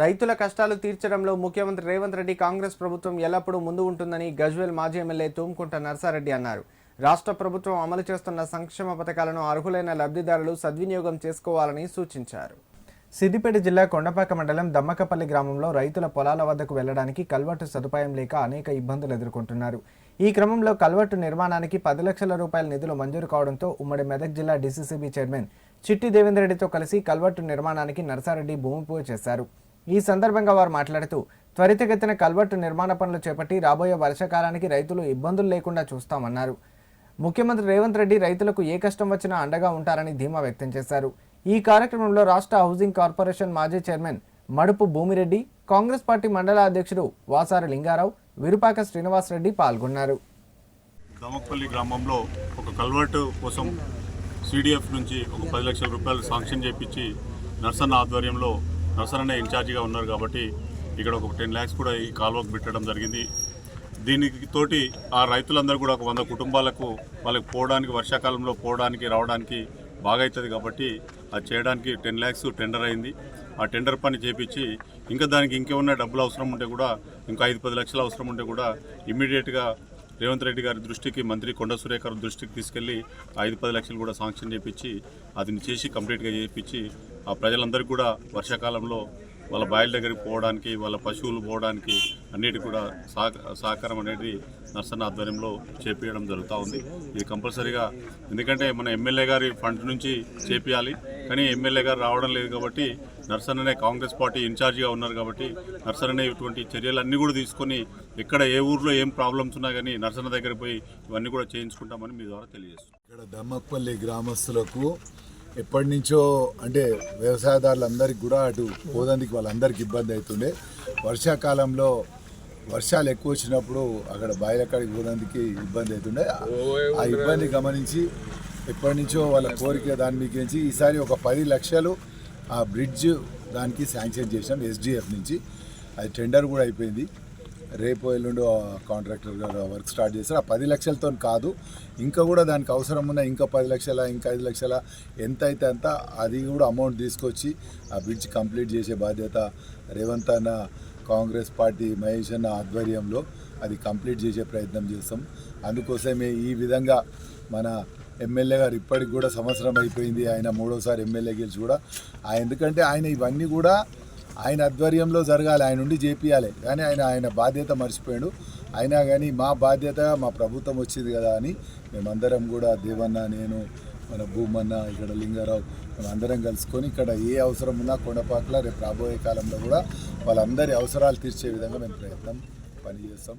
రైతుల కష్టాలు తీర్చడంలో ముఖ్యమంత్రి రేవంత్ రెడ్డి కాంగ్రెస్ ప్రభుత్వం ఎల్లప్పుడూ ముందు ఉంటుందని గజ్వేల్ మాజీ ఎమ్మెల్యే తూముకుంట నర్సారెడ్డి అన్నారు. రాష్ట్ర ప్రభుత్వం అమలు చేస్తున్న సంక్షేమ పథకాలను అర్హులైన లబ్ధిదారులు సద్వినియోగం చేసుకోవాలని సూచించారు. సిద్దిపేట జిల్లా కొండపాక మండలం దమ్మకపల్లి గ్రామంలో రైతుల పొలాల వద్దకు వెళ్ళడానికి కల్వర్టు సదుపాయం లేక అనేక ఇబ్బందులు ఎదుర్కొంటున్నారు. ఈ క్రమంలో కల్వర్టు నిర్మాణానికి పది లక్షల రూపాయల నిధులు మంజూరు కావడంతో ఉమ్మడి మెదక్ జిల్లా డిసిసిబి చైర్మన్ చిట్టి దేవేందర్ రెడ్డితో కలిసి కల్వర్టు నిర్మాణానికి నర్సారెడ్డి భూమి పూజ చేశారు. ఈ సందర్భంగా వారు మాట్లాడుతూ త్వరితగతిన కల్వర్టు నిర్మాణ పనులు చేపట్టి రాబోయే వర్షాకాలానికి రైతులు ఇబ్బందులు లేకుండా చూస్తామన్నారు. ముఖ్యమంత్రి రేవంత్ రెడ్డి రైతులకు ఏ కష్టం వచ్చినా అండగా ఉంటారని ధీమా వ్యక్తం చేశారు. ఈ కార్యక్రమంలో రాష్ట్ర హౌసింగ్ కార్పొరేషన్ మాజీ chairman Madupu Bhumireddy Congress party మండల అధ్యక్షుడు వాసారి లింగారావు విరుపాక శ్రీనివాసరెడ్డి పాల్గొన్నారు. దమక్పల్లి గ్రామంలో ఒక కల్వర్టు కోసం సిడిఎఫ్ నుంచి ఒక పది లక్షల రూపాయలు శాంక్షన్ చేపించి నర్సన్న ఆధ్వర్యంలో నర్సన్న ఇన్ఛార్జిగా ఉన్నారు కాబట్టి ఇక్కడ ఒక టెన్ ల్యాక్స్ కూడా ఈ కాలువకు పెట్టడం జరిగింది. దీనికి తోటి ఆ రైతులందరూ కూడా ఒక వంద కుటుంబాలకు వాళ్ళకి పోవడానికి వర్షాకాలంలో పోవడానికి రావడానికి బాగా అవుతుంది కాబట్టి అది చేయడానికి టెన్ ల్యాక్స్ టెండర్ అయింది. ఆ టెండర్ పని చేపించి ఇంకా దానికి ఇంకేమన్నా డబ్బులు అవసరం ఉంటే కూడా ఇంకా ఐదు పది లక్షలు అవసరం ఉంటే కూడా ఇమ్మీడియట్గా రేవంత్ రెడ్డి గారి దృష్టికి మంత్రి కొండ సురేఖ దృష్టికి తీసుకెళ్ళి ఐదు పది లక్షలు కూడా శాంక్షన్ చేపించి అదిని చేసి కంప్లీట్గా చేయించి ఆ ప్రజలందరికీ కూడా వర్షాకాలంలో వాళ్ళ బాయిల దగ్గరికి పోవడానికి వాళ్ళ పశువులు పోవడానికి అన్నిటి కూడా సహక సహకారం అనేది నర్సన్న ఆధ్వర్యంలో చేపించడం జరుగుతూ ఉంది. ఇది కంపల్సరీగా ఎందుకంటే మన ఎమ్మెల్యే గారి ఫండ్ నుంచి చేపియాలి. కానీ ఎమ్మెల్యే గారు రావడం లేదు కాబట్టి నర్సన్ననే కాంగ్రెస్ పార్టీ ఇన్ఛార్జిగా ఉన్నారు కాబట్టి నర్సన్ననే ఇటువంటి చర్యలన్నీ కూడా తీసుకొని ఎక్కడ ఏ ఊర్లో ఏం ప్రాబ్లమ్స్ ఉన్నా కానీ నర్సన్న దగ్గర పోయి ఇవన్నీ కూడా చేయించుకుంటామని మీ ద్వారా తెలియజేస్తున్నాం. ఇక్కడ దమ్మపల్లి గ్రామస్తులకు ఎప్పటి నుంచో అంటే వ్యవసాయదారులందరికీ కూడా అటు పోదందుకు వాళ్ళందరికీ ఇబ్బంది అవుతుండే. వర్షాకాలంలో వర్షాలు ఎక్కువ వచ్చినప్పుడు అక్కడ బాయిల కాడికి పోదందుకు ఇబ్బంది అవుతుండే. ఆ ఇబ్బంది గమనించి ఎప్పటి నుంచో వాళ్ళ కోరిక దాని మిగిలించి ఈసారి ఒక పది లక్షలు ఆ బ్రిడ్జ్ దానికి శాంక్షన్ చేసినాం ఎస్డిఎఫ్ నుంచి. అది టెండర్ కూడా అయిపోయింది. రేపు ఎల్లుండి కాంట్రాక్టర్ గారు వర్క్ స్టార్ట్ చేశారు. ఆ పది లక్షలతో కాదు ఇంకా కూడా దానికి అవసరం ఉన్న ఇంకా పది లక్షల ఇంకా ఐదు లక్షల ఎంత అయితే అంత అది కూడా అమౌంట్ తీసుకొచ్చి ఆ బ్రిడ్జ్ కంప్లీట్ చేసే బాధ్యత రేవంత్ అన్న కాంగ్రెస్ పార్టీ మహేష్ అన్న ఆధ్వర్యంలో అది కంప్లీట్ చేసే ప్రయత్నం చేస్తాం. అందుకోసమే ఈ విధంగా మన ఎమ్మెల్యే గారు ఇప్పటికి కూడా సంవత్సరం అయిపోయింది. ఆయన మూడోసారి ఎమ్మెల్యే గెలిచి కూడా ఆ ఎందుకంటే ఆయన ఇవన్నీ కూడా ఆయన ఆధ్వర్యంలో జరగాలి. ఆయన ఉండి చేపియాలి. కానీ ఆయన ఆయన బాధ్యత మర్చిపోయాడు. అయినా కానీ మా బాధ్యత మా ప్రభుత్వం వచ్చింది కదా అని మేమందరం కూడా దేవన్న నేను మన భూమన్న ఇక్కడ లింగారావు మేమందరం కలుసుకొని ఇక్కడ ఏ అవసరం ఉన్నా కొండపాకల రేపు రాబోయే కాలంలో కూడా వాళ్ళందరి అవసరాలు తీర్చే విధంగా మేము ప్రయత్నం పనిచేస్తాం.